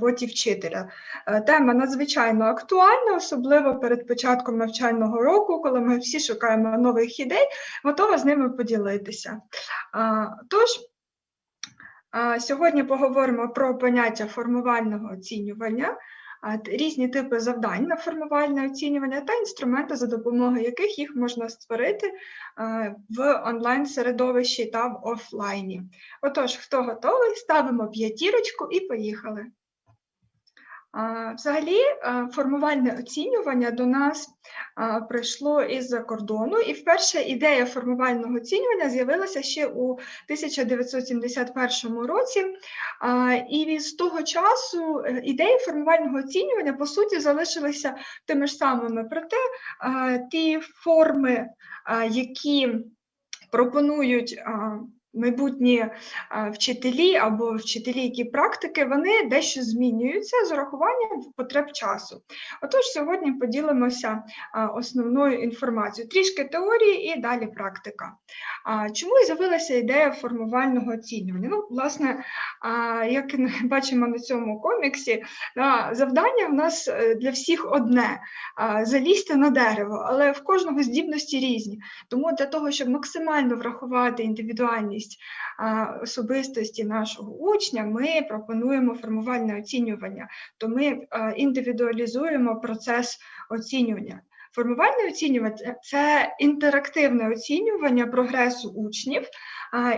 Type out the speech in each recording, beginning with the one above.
роботі вчителя. Е, Тема надзвичайно актуальна, особливо перед початком навчального року, коли ми всі шукаємо нових ідей, готова з ними поділитися. Тож, сьогодні поговоримо про поняття формувального оцінювання, різні типи завдань на формувальне оцінювання та інструменти, за допомогою яких їх можна створити в онлайн-середовищі та в офлайні. Отож, хто готовий, ставимо п'ятірочку і поїхали. Взагалі, формувальне оцінювання до нас прийшло із-за кордону, і вперше ідея формувального оцінювання з'явилася ще у 1971 році. І з того часу е, ідеї формувального оцінювання по суті залишилися тими ж самими. Проте ті форми, які пропонують майбутні вчителі або вчителі, які практики, вони дещо змінюються з урахуванням потреб часу. Отож, сьогодні поділимося основною інформацією, трішки теорії і далі практика. Чому з'явилася ідея формувального оцінювання? Ну, власне, як ми бачимо на цьому коміксі, завдання в нас е, для всіх одне залізти на дерево, але в кожного здібності різні. Тому для того, щоб максимально врахувати індивідуальність а, особистості нашого учня, ми пропонуємо формувальне оцінювання, то ми індивідуалізуємо процес оцінювання. Формувальне оцінювання це інтерактивне оцінювання прогресу учнів.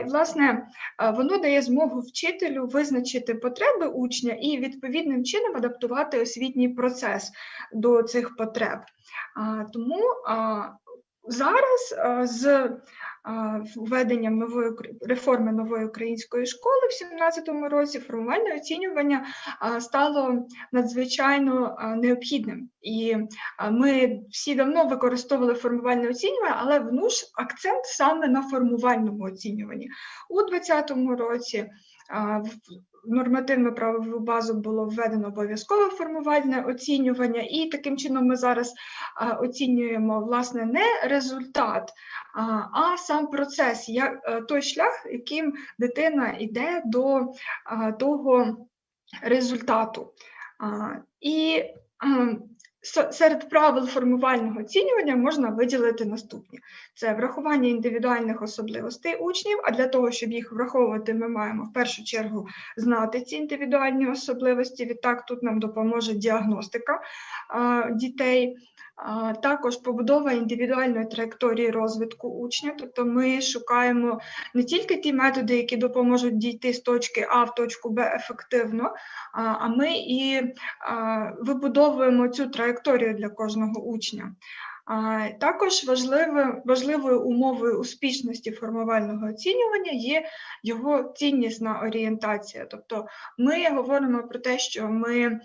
І, Власне, воно дає змогу вчителю визначити потреби учня і відповідним чином адаптувати освітній процес до цих потреб. Тому зараз з введенням нової реформи нової української школи в 2017 році формувальне оцінювання стало надзвичайно необхідним. І ми всі давно використовували формувальне оцінювання, але внуш акцент саме на формувальному оцінюванні. У 2020 році в нормативну правову базу було введено обов'язкове формувальне оцінювання, і таким чином ми зараз оцінюємо власне не результат, а, сам процес, як е, той шлях, яким дитина йде до того результату. І ем, серед правил формувального оцінювання можна виділити наступні: це врахування індивідуальних особливостей учнів. А для того, щоб їх враховувати, ми маємо в першу чергу знати ці індивідуальні особливості. Відтак тут нам допоможе діагностика дітей. Також побудова індивідуальної траєкторії розвитку учня, тобто ми шукаємо не тільки ті методи, які допоможуть дійти з точки А в точку Б ефективно, а ми і вибудовуємо цю траєкторію для кожного учня. Також важливою умовою успішності формувального оцінювання є його ціннісна орієнтація. Тобто ми говоримо про те, що ми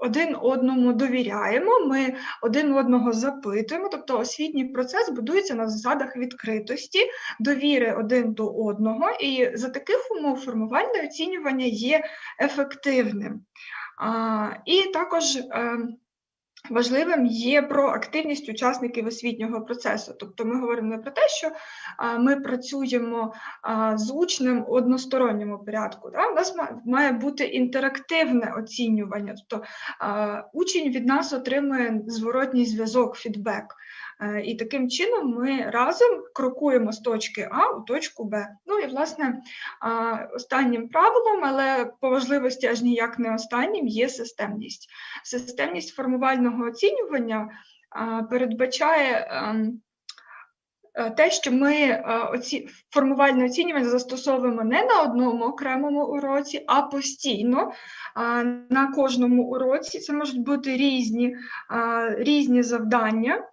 один одному довіряємо, ми один одного запитуємо, тобто освітній процес будується на засадах відкритості, довіри один до одного, і за таких умов формувальне оцінювання є ефективним. І також е, важливим є проактивність учасників освітнього процесу. Тобто ми говоримо не про те, що ми працюємо з учнем у односторонньому порядку. Да? У нас ма- має бути інтерактивне оцінювання, тобто учень від нас отримує зворотній зв'язок, фідбек. Е, І таким чином ми разом крокуємо з точки А у точку Б. Ну і власне останнім правилом, але по важливості аж ніяк не останнім, є системність. Системність формувального оцінювання передбачає ем, е, те, що ми е, оці... формувальне оцінювання застосовуємо не на одному окремому уроці, а постійно на кожному уроці. Це можуть бути різні, різні завдання,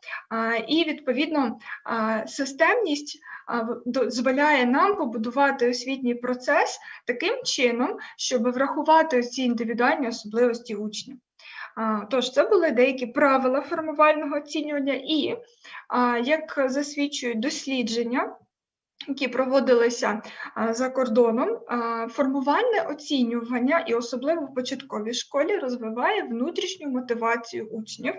і відповідно системність дозволяє нам побудувати освітній процес таким чином, щоб врахувати ці індивідуальні особливості учня. Тож, це були деякі правила формувального оцінювання, і як засвідчують дослідження, які проводилися за кордоном, формувальне оцінювання, і особливо в початковій школі, розвиває внутрішню мотивацію учнів.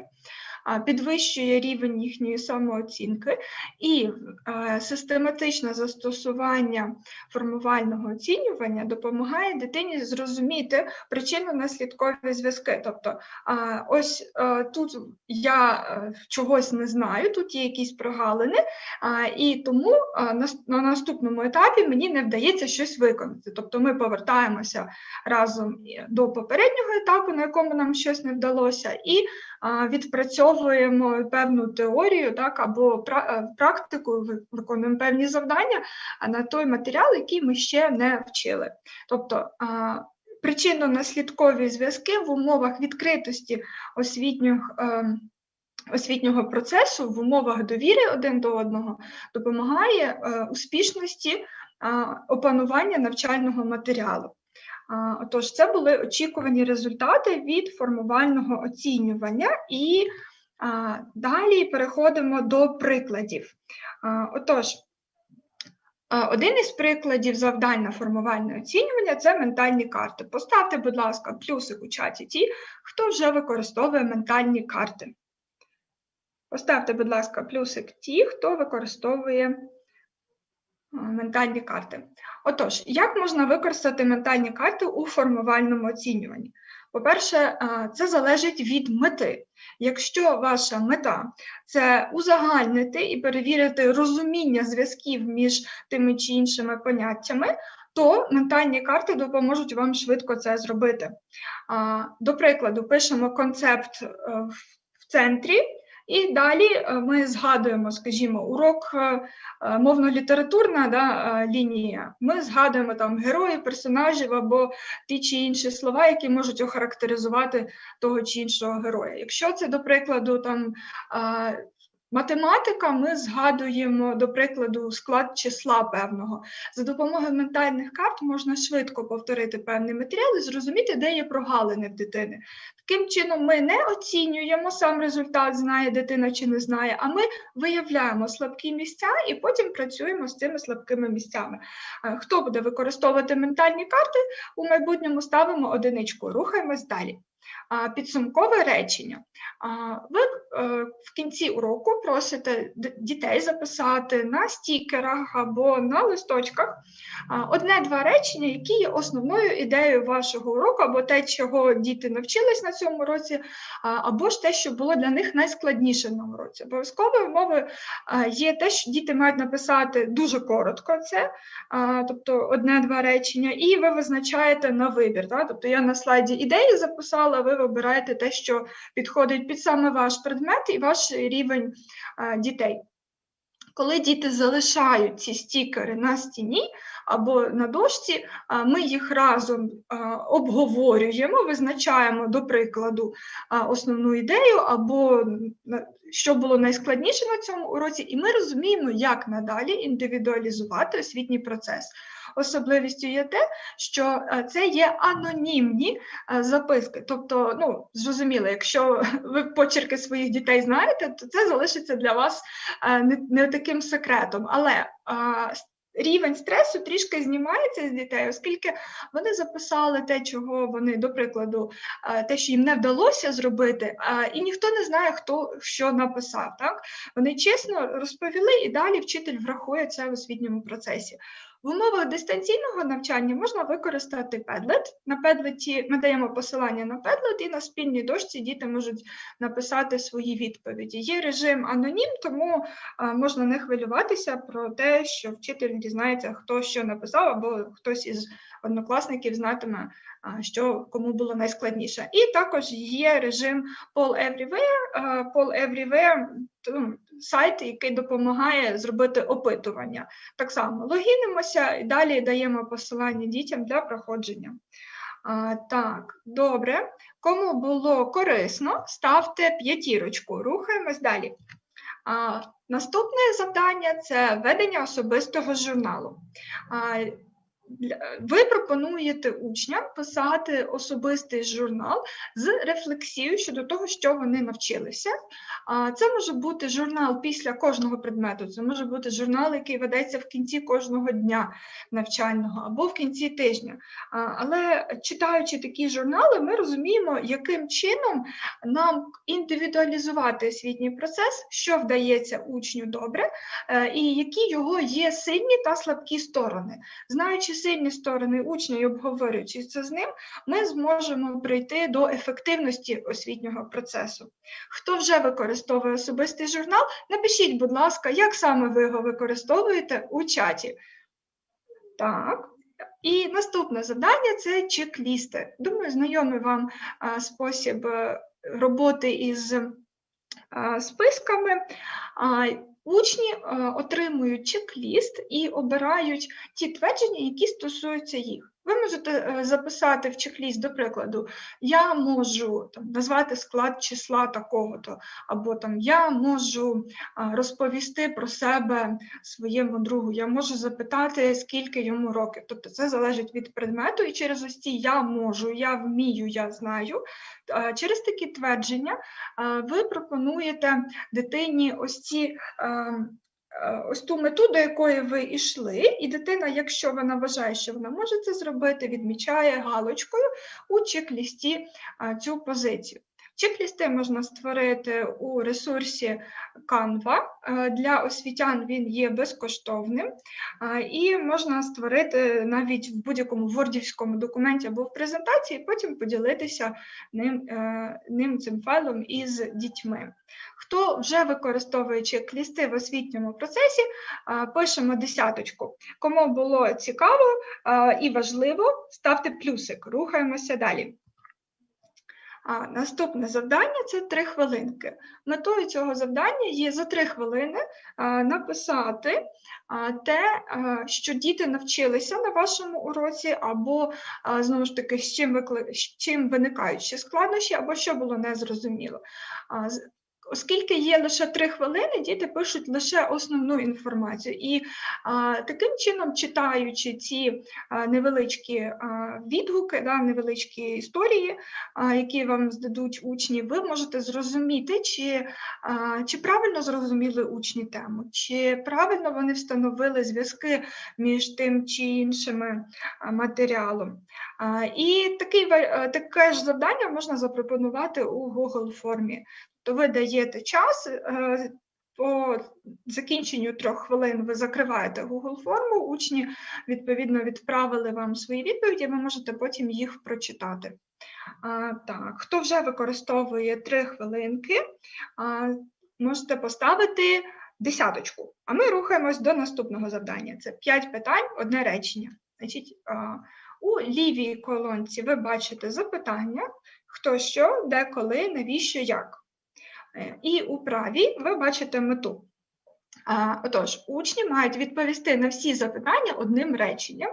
Підвищує рівень їхньої самооцінки, і е, систематичне застосування формувального оцінювання допомагає дитині зрозуміти причинно-наслідкові зв'язки. Тобто, ось е, тут я е, чогось не знаю, тут є якісь прогалини, і тому на, на наступному етапі мені не вдається щось виконати. Тобто ми повертаємося разом до попереднього етапу, на якому нам щось не вдалося, і відпрацьовуємо певну теорію, так або е, практику, ви- виконуємо певні завдання на той матеріал, який ми ще не вчили. Тобто причинно-наслідкові зв'язки в умовах відкритості освітніх. ем, Освітнього процесу в умовах довіри один до одного допомагає е, успішності опанування навчального матеріалу. Отож, це були очікувані результати від формувального оцінювання, і далі переходимо до прикладів. Отож, один із прикладів завдань на формувальне оцінювання це ментальні карти. Поставте, будь ласка, плюсик у чаті ті, хто вже використовує ментальні карти. Поставте, будь ласка, плюсик ті, хто використовує ментальні карти. Отож, як можна використати ментальні карти у формувальному оцінюванні? По-перше, це залежить від мети. Якщо ваша мета це узагальнити і перевірити розуміння зв'язків між тими чи іншими поняттями, то ментальні карти допоможуть вам швидко це зробити. До прикладу, пишемо концепт е, в центрі. І далі е, ми згадуємо, скажімо, урок е, е, мовно-літературна да, лінія. Ми згадуємо там героїв, персонажів або ті чи інші слова, які можуть охарактеризувати того чи іншого героя. Якщо це, до прикладу, там математика, ми згадуємо, до прикладу, склад числа певного. За допомогою ментальних карт можна швидко повторити певний матеріал і зрозуміти, де є прогалини в дитини. Таким чином, ми не оцінюємо сам результат, знає дитина чи не знає, а ми виявляємо слабкі місця і потім працюємо з цими слабкими місцями. Е, Хто буде використовувати ментальні карти, у майбутньому ставимо одиничку, рухаємось далі. Підсумкове речення. Ви е, в кінці уроку просите дітей записати на стікерах або на листочках одне-два речення, які є основною ідеєю вашого уроку, або те, чого діти навчились на цьому році, або ж те, що було для них найскладніше на уроці. Обов'язковою умовою є те, що діти мають написати дуже коротко це, тобто одне-два речення, і ви визначаєте на вибір. Тобто я на слайді ідеї записала, ви вибираєте те, що підходить під саме ваш предмет і ваш рівень а, дітей. Коли діти залишають ці стікери на стіні або на дошці, ми їх разом обговорюємо, визначаємо, до прикладу, основну ідею або що було найскладніше на цьому уроці, і ми розуміємо, як надалі індивідуалізувати освітній процес. Особливістю є те, що е, це є анонімні е, записки. Тобто, ну зрозуміло, якщо ви почерки своїх дітей знаєте, то це залишиться для вас е, не, таким секретом. Але рівень стресу трішки знімається з дітей, оскільки вони записали те, чого вони, до прикладу, те, що їм не вдалося зробити, і ніхто не знає, хто що написав. Так вони чесно розповіли, і далі вчитель врахує це в освітньому процесі. В умовах дистанційного навчання можна використати Padlet. На Padlet ми даємо посилання на Padlet, і на спільній дошці діти можуть написати свої відповіді. Є режим анонім, тому а, можна не хвилюватися про те, що вчитель дізнається, хто що написав, або хтось із однокласників знатиме, а, що кому було найскладніше. І також є режим Poll Everywhere. А, Poll Everywhere ну, сайт, який допомагає зробити опитування. Так само логінимося і далі даємо посилання дітям для проходження. А, так, добре. Кому було корисно, ставте п'ятірочку. Рухаємось далі. А, наступне завдання це ведення особистого журналу. А, Ви пропонуєте учням писати особистий журнал з рефлексією щодо того, що вони навчилися. Це може бути журнал після кожного предмету, це може бути журнал, який ведеться в кінці кожного дня навчального або в кінці тижня. Але читаючи такі журнали, ми розуміємо, яким чином нам індивідуалізувати освітній процес, що вдається учню добре, е, і які його є сильні та слабкі сторони. Знаючи сильні сторони учня і обговорюючи це з ним, ми зможемо прийти до ефективності освітнього процесу. Хто вже використовує особистий журнал, напишіть, будь ласка, як саме ви його використовуєте у чаті. Так. І наступне завдання це чек-лісти. Думаю, знайомий вам спосіб е, роботи із списками. Учні е, отримують чек-ліст і обирають ті твердження, які стосуються їх. Ви можете е, записати в чек-ліст, до прикладу, я можу там, назвати склад числа такого-то, або там я можу розповісти про себе своєму другу, я можу запитати, скільки йому років. Тобто це залежить від предмету, і через ось ці я можу, я вмію, я знаю. Через такі твердження ви пропонуєте дитині ось ці. Е, Ось ту мету, до якої ви йшли, і дитина, якщо вона вважає, що вона може це зробити, відмічає галочкою у чек-лісті цю позицію. Чек-лісти можна створити у ресурсі Canva. Е, Для освітян він є безкоштовним, і можна створити навіть в будь-якому вордівському документі або в презентації, потім поділитися ним, е, ним цим файлом із дітьми. Хто вже використовує чек-лісти в освітньому процесі, пишемо десяточку. Кому було цікаво і важливо, ставте плюсик, рухаємося далі. А, наступне завдання це три хвилинки. Метою цього завдання є за три хвилини написати те, що діти навчилися на вашому уроці, або знову ж таки, з чим, викли... з чим виникають ще складнощі, або що було незрозуміло. Оскільки є лише три хвилини, діти пишуть лише основну інформацію. І а, таким чином, читаючи ці а, невеличкі а, відгуки, да, невеличкі історії, а, які вам здадуть учні, ви можете зрозуміти, чи, а, чи правильно зрозуміли учні тему, чи правильно вони встановили зв'язки між тим чи іншими матеріалом. А, І такий, таке ж завдання можна запропонувати у Google формі. То ви даєте час. е, По закінченню трьох хвилин ви закриваєте Google форму, учні відповідно відправили вам свої відповіді, ви можете потім їх прочитати. Так, хто вже використовує три хвилинки, можете поставити десяточку. А ми рухаємось до наступного завдання. Це п'ять питань, одне речення. Значить, у лівій колонці ви бачите запитання, хто що, де, коли, навіщо, як. Е, І у правій ви бачите мету. Отож, учні мають відповісти на всі запитання одним реченням,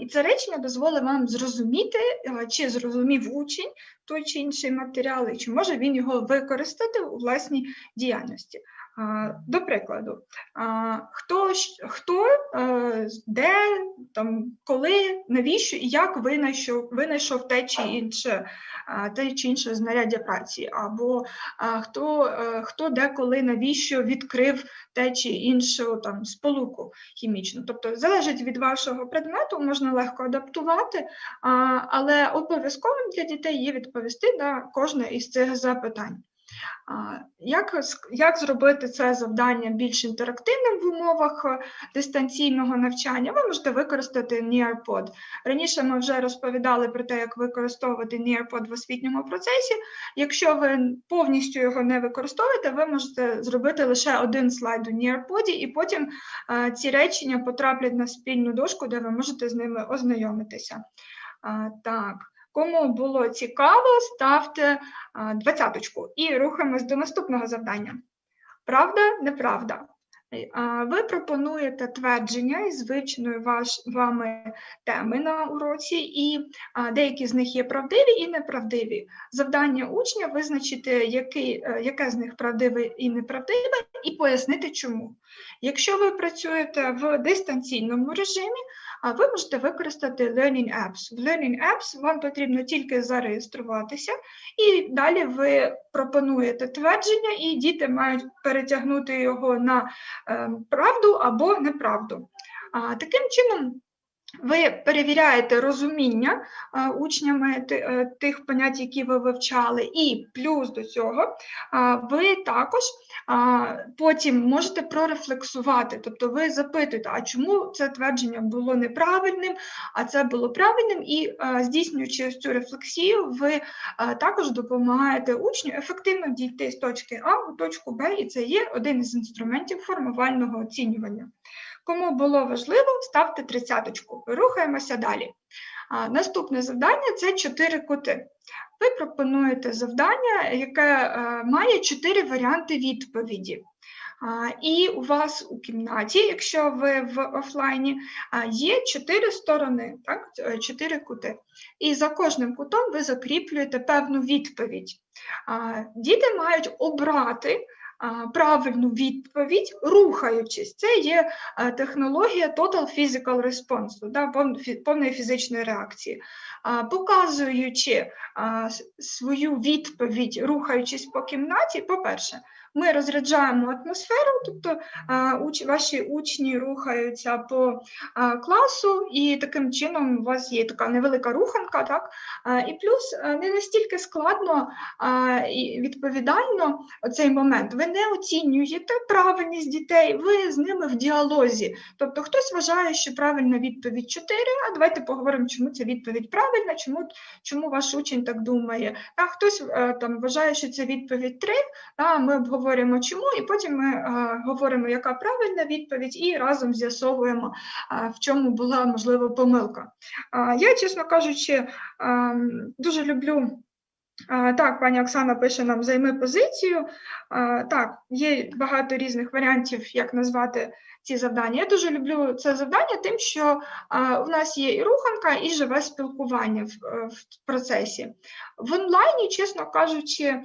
і це речення дозволить вам зрозуміти, чи зрозумів учень той чи інший матеріал, і чи може він його використати у власній діяльності. До прикладу, хто, хто е, де, там, коли, навіщо і як винайшов, винайшов те чи інше, те чи інше знаряддя праці, або хто, е, хто де, коли, навіщо відкрив те чи іншу там сполуку хімічну. Тобто залежить від вашого предмету, можна легко адаптувати, але обов'язковим для дітей є відповісти на кожне із цих запитань. Як, як зробити це завдання більш інтерактивним в умовах е, дистанційного навчання? Ви можете використати NearPod. Раніше ми вже розповідали про те, як використовувати NearPod в освітньому процесі. Якщо ви повністю його не використовуєте, ви можете зробити лише один слайд у NearPod, і потім е, ці речення потраплять на спільну дошку, де ви можете з ними ознайомитися. Так, кому було цікаво, ставте двадцяточку і рухаємось до наступного завдання. Правда, неправда. Е, Ви пропонуєте твердження із вивченої ваш, вами теми на уроці, і деякі з них є правдиві і неправдиві. Завдання учня визначити, який, е, яке з них правдиве і неправдиве, і пояснити чому. Якщо ви працюєте в дистанційному режимі, ви можете використати Learning Apps. В Learning Apps вам потрібно тільки зареєструватися, і далі ви пропонуєте твердження, і діти мають перетягнути його на е, правду або неправду. Таким чином, ви перевіряєте розуміння учнями е, тих понять, які ви вивчали, і плюс до цього ви також потім можете прорефлексувати, тобто ви запитуєте, а чому це твердження було неправильним, а це було правильним, і здійснюючи цю рефлексію, ви також допомагаєте учню ефективно дійти з точки А у точку Б, і це є один із інструментів формувального оцінювання. Кому було важливо, ставте тридцяточку. Рухаємося далі. Наступне завдання це чотири кути. Ви пропонуєте завдання, яке е, має чотири варіанти відповіді. І у вас у кімнаті, якщо ви в офлайні, є чотири сторони, е, чотири кути. І за кожним кутом ви закріплюєте певну відповідь. Діти мають обрати правильну відповідь, рухаючись. Це є технологія Total Physical Response, да, повної фізичної реакції. Показуючи свою відповідь, рухаючись по кімнаті, по-перше, ми розряджаємо атмосферу, тобто ваші учні рухаються по класу, і таким чином у вас є така невелика руханка, так? І плюс не настільки складно і відповідально цей момент. Ви не оцінюєте правильність дітей, ви з ними в діалозі. Тобто хтось вважає, що правильна відповідь 4, а давайте поговоримо, чому ця відповідь правильна, чому, чому ваш учень так думає. А хтось е, там вважає, що це відповідь 3, а ми обговорюємо чому, і потім ми е, говоримо, яка правильна відповідь, і разом з'ясовуємо, е, в чому була можливо помилка. Е, Я, чесно кажучи, е, дуже люблю. Так, пані Оксана пише нам займи позицію. Так, є багато різних варіантів, як назвати ці завдання. Я дуже люблю це завдання, тим, що у нас є і руханка, і живе спілкування в, е, в процесі. В онлайні, чесно кажучи,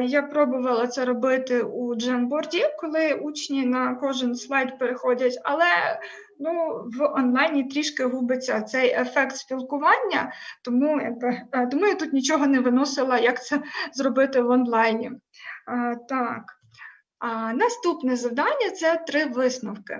я пробувала це робити у Джемборді, коли учні на кожен слайд переходять, але ну, в онлайні трішки губиться цей ефект спілкування, тому, якби, е, тому я тут нічого не виносила, як це зробити в онлайні. А, Так. А, наступне завдання це три висновки.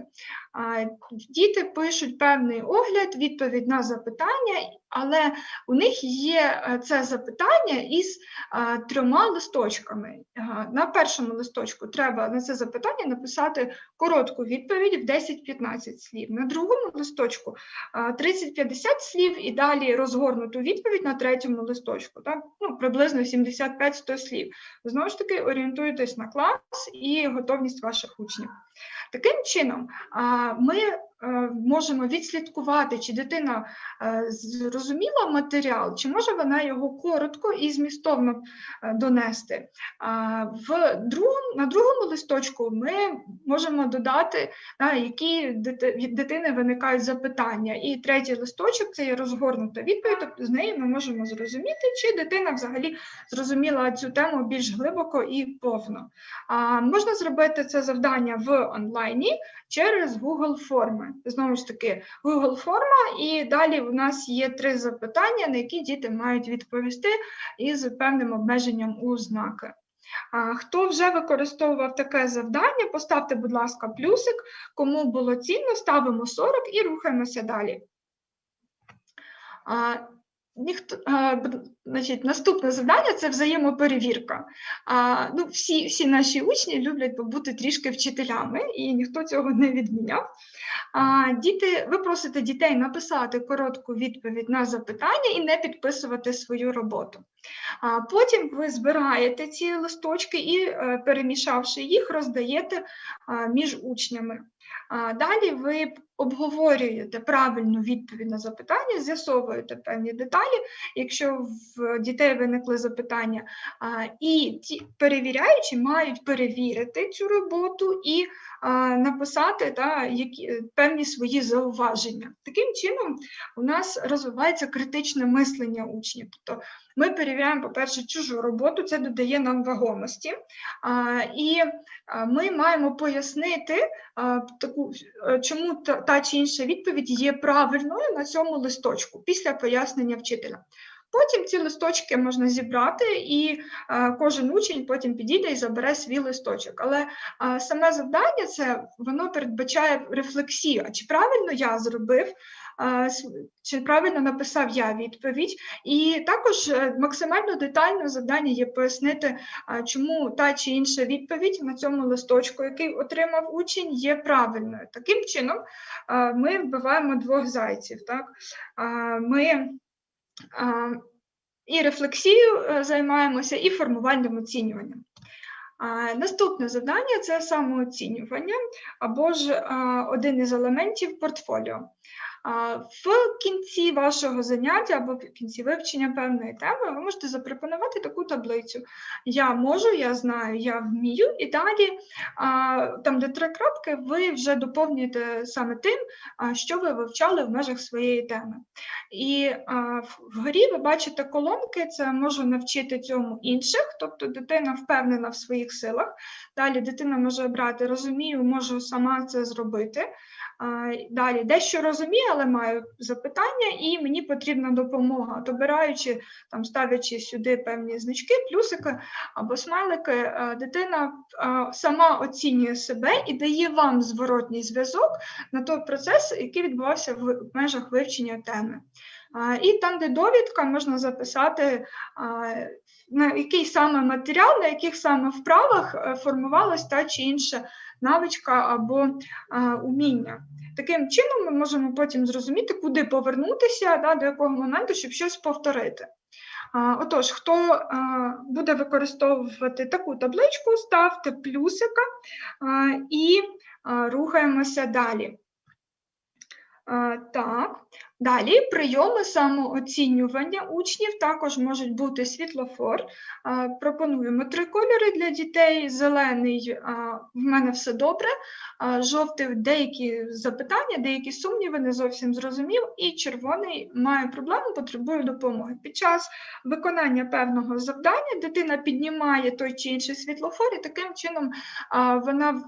А, діти пишуть певний огляд, відповідь на запитання, але у них є е, це запитання із а, трьома листочками. Ага, На першому листочку треба на це запитання написати коротку відповідь в 10-15 слів. На другому листочку а, 30-50 слів і далі розгорнуту відповідь на третьому листочку, так? ну, приблизно 75-100 слів. Знову ж таки, орієнтуйтесь на клас і готовність ваших учнів. Таким чином, ми е, можемо відслідкувати, чи дитина е, зрозуміла матеріал, чи може вона його коротко і змістовно е, донести. В другому, на другому листочку ми можемо додати, да, які від дитини виникають запитання. І третій листочок це є розгорнута відповідь, тобто з неї ми можемо зрозуміти, чи дитина взагалі зрозуміла цю тему більш глибоко і повно. Можна зробити це завдання в онлайні через Google форми. Знову ж таки, Google форма, і далі у нас є три запитання, на які діти мають відповісти із певним обмеженням у знаки. Хто вже використовував таке завдання, поставте, будь ласка, плюсик. Кому було цінно, ставимо 40 і рухаємося далі. Ніхто, значить, наступне завдання це взаємоперевірка. А, ну, всі, всі наші учні люблять побути трішки вчителями, і ніхто цього не відміняв. А, діти, ви просите дітей написати коротку відповідь на запитання і не підписувати свою роботу. А потім ви збираєте ці листочки і, е, перемішавши їх, роздаєте між учнями. Далі ви обговорюєте правильну відповідь на запитання, з'ясовуєте певні деталі, якщо в дітей виникли запитання, і ті перевіряючі мають перевірити цю роботу і написати та, які, е, певні свої зауваження. Таким чином, у нас розвивається критичне мислення учнів. Тобто ми перевіряємо, по-перше, чужу роботу, це додає нам вагомості. І ми маємо пояснити, таку, е, чому та, та чи інша відповідь є правильною на цьому листочку після пояснення вчителя. Потім ці листочки можна зібрати, і а, кожен учень потім підійде і забере свій листочок. Але а, саме завдання це воно передбачає рефлексію. А чи правильно я зробив, чи правильно написав я відповідь? І також е, максимально детально завдання є пояснити, чому та чи інша відповідь на цьому листочку, який отримав учень, є правильною. Таким чином ми вбиваємо двох зайців. Так? Ми і рефлексією е, займаємося, і формувальним оцінюванням. Наступне завдання це самооцінювання або ж один із елементів портфоліо. В кінці вашого заняття або в кінці вивчення певної теми ви можете запропонувати таку таблицю. Я можу, я знаю, я вмію, і далі, там, де три крапки, ви вже доповнюєте саме тим, що ви вивчали в межах своєї теми. І вгорі ви бачите колонки, це можу навчити цьому інших, тобто дитина впевнена в своїх силах. Далі дитина може обрати розумію, можу сама це зробити. Далі дещо розумію, але маю запитання, і мені потрібна допомога. От обираючи, там ставлячи сюди певні значки, плюсики або смайлики, е, дитина е, сама оцінює себе і дає вам зворотній зв'язок на той процес, який відбувався в межах вивчення теми. І там, де довідка, можна записати, на який саме матеріал, на яких саме вправах е, формувалась та чи інша навичка або а, уміння. Таким чином ми можемо потім зрозуміти, куди повернутися, да, до якого моменту, щоб щось повторити. Отож, хто а, буде використовувати таку табличку, ставте плюсика а, і рухаємося далі. Так, далі прийоми самооцінювання учнів також можуть бути світлофор. Пропонуємо три кольори для дітей: зелений в мене все добре, жовтий деякі запитання, деякі сумніви, не зовсім зрозумів, і червоний має проблему, потребує допомоги. Під час виконання певного завдання дитина піднімає той чи інший світлофор, і таким чином вона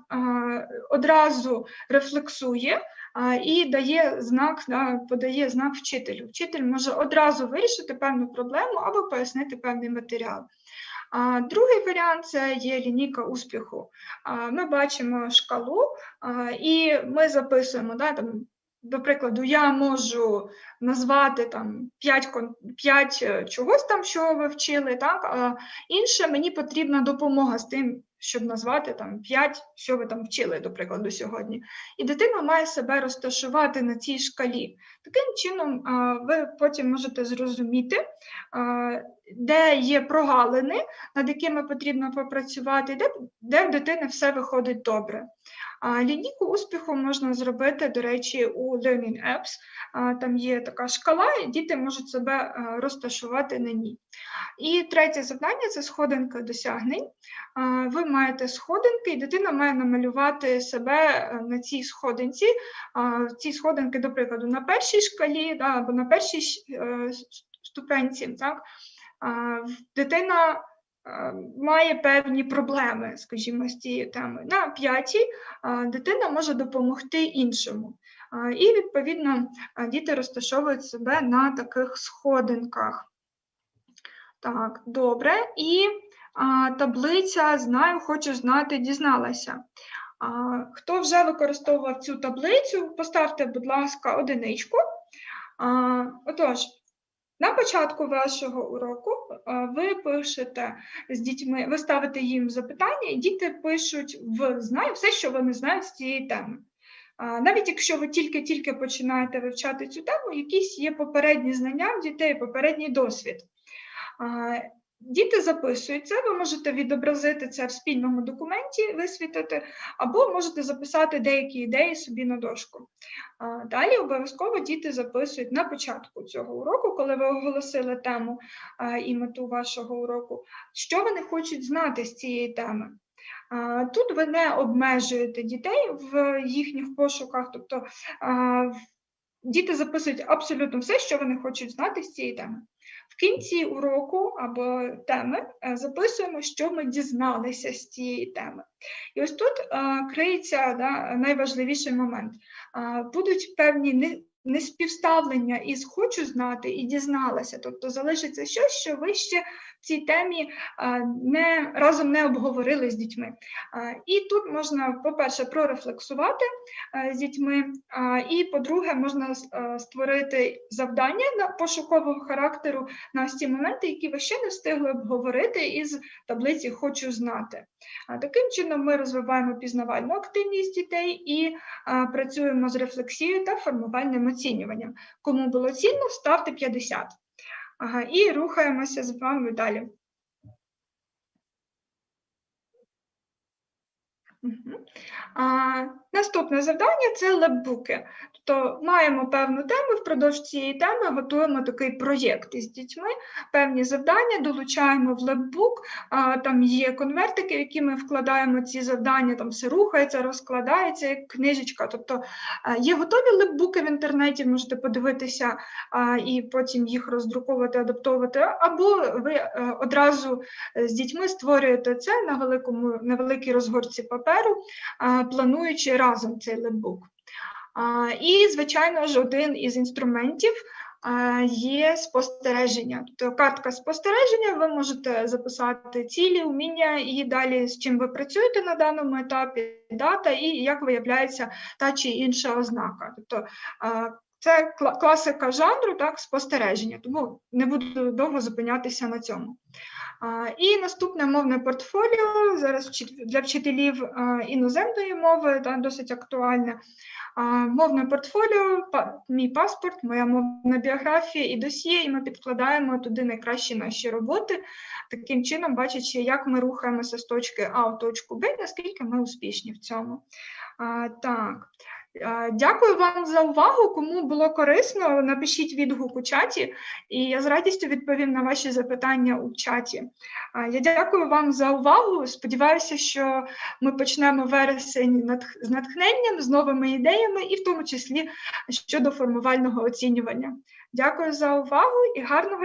одразу рефлексує і дає знак, да, подає знак вчителю. Вчитель може одразу вирішити певну проблему або пояснити певний матеріал. А, Другий варіант це є лінійка успіху. Ми бачимо шкалу і ми записуємо, да, там, до прикладу, я можу назвати там 5, 5 чогось там, що ви вчили, так, а інше мені потрібна допомога з тим, щоб назвати там 5, що ви там вчили, до прикладу, сьогодні. І дитина має себе розташувати на цій шкалі. Таким чином, ви потім можете зрозуміти, де є прогалини, над якими потрібно попрацювати, де, де в дитини все виходить добре. Лінійку успіху можна зробити, до речі, у Learning Apps. Там є така шкала, і діти можуть себе розташувати на ній. І третє завдання це сходинка досягнень. Ви маєте сходинки, і дитина має намалювати себе е, на цій сходинці. Ці сходинки, до прикладу, на першій шкалі або на першій е, ступенці. Так? Дитина е, має певні проблеми, скажімо, з цією темою. На п'ятій дитина може допомогти іншому. І, відповідно, діти розташовують себе на таких сходинках. Так, добре. І таблиця знаю, хочу знати, дізналася. Хто вже використовував цю таблицю, поставте, будь ласка, одиничку. Отож, на початку вашого уроку ви пишете з дітьми, ви ставите їм запитання, і діти пишуть в знаю все, що вони знають з цієї теми. Навіть якщо ви тільки-тільки починаєте вивчати цю тему, якісь є попередні знання в дітей, попередній досвід. Діти записують це, ви можете відобразити це в спільному документі, висвітити, або можете записати деякі ідеї собі на дошку. Далі обов'язково діти записують на початку цього уроку, коли ви оголосили тему і мету вашого уроку, що вони хочуть знати з цієї теми. Тут ви не обмежуєте дітей в їхніх пошуках, тобто діти записують абсолютно все, що вони хочуть знати з цієї теми. В кінці уроку або теми е, записуємо, що ми дізналися з цієї теми. І ось тут е, криється да, найважливіший момент. Е, Будуть певні не- неспівставлення із хочу знати і дізналася. Тобто залишиться щось, що ви ще цій темі не, разом не обговорили з дітьми. І тут можна, по-перше, прорефлексувати е, з дітьми, і, по-друге, можна е, створити завдання на пошукового характеру на ось ці моменти, які ви ще не встигли обговорити із таблиці Хочу знати. Таким чином ми розвиваємо пізнавальну активність дітей і працюємо з рефлексією та формувальним оцінюванням. Кому було цінно, ставте 50. Ага, і рухаємося з вами далі. А, наступне завдання це лепбуки. Тобто маємо певну тему, впродовж цієї теми готуємо такий проєкт із дітьми, певні завдання долучаємо в лепбук, а, там є конвертики, в які ми вкладаємо ці завдання, там все рухається, розкладається, як книжечка. Тобто є готові лепбуки в інтернеті, можете подивитися а, і потім їх роздруковувати, адаптовувати, або ви е, одразу з дітьми створюєте це на великому на великій розгорці паперу, а, плануючи разом цей лепбук. І, звичайно ж, один із інструментів є спостереження. Тобто картка спостереження, ви можете записати цілі, уміння і далі з чим ви працюєте на даному етапі, дата і як виявляється та чи інша ознака. Тобто це класика жанру, так, спостереження, тому не буду довго зупинятися на цьому. І наступне мовне портфоліо зараз для вчителів іноземної мови та досить актуальне. Мовне портфоліо, мій паспорт, моя мовна біографія і досьє, і ми підкладаємо туди найкращі наші роботи, таким чином бачачи, як ми рухаємося з точки А в точку Б, наскільки ми успішні в цьому. Так. А, Дякую вам за увагу. Кому було корисно, напишіть відгук у чаті, і я з радістю відповім на ваші запитання у чаті. Я дякую вам за увагу. Сподіваюся, що ми почнемо вересень з натхненням, з новими ідеями, і в тому числі щодо формувального оцінювання. Дякую за увагу і гарного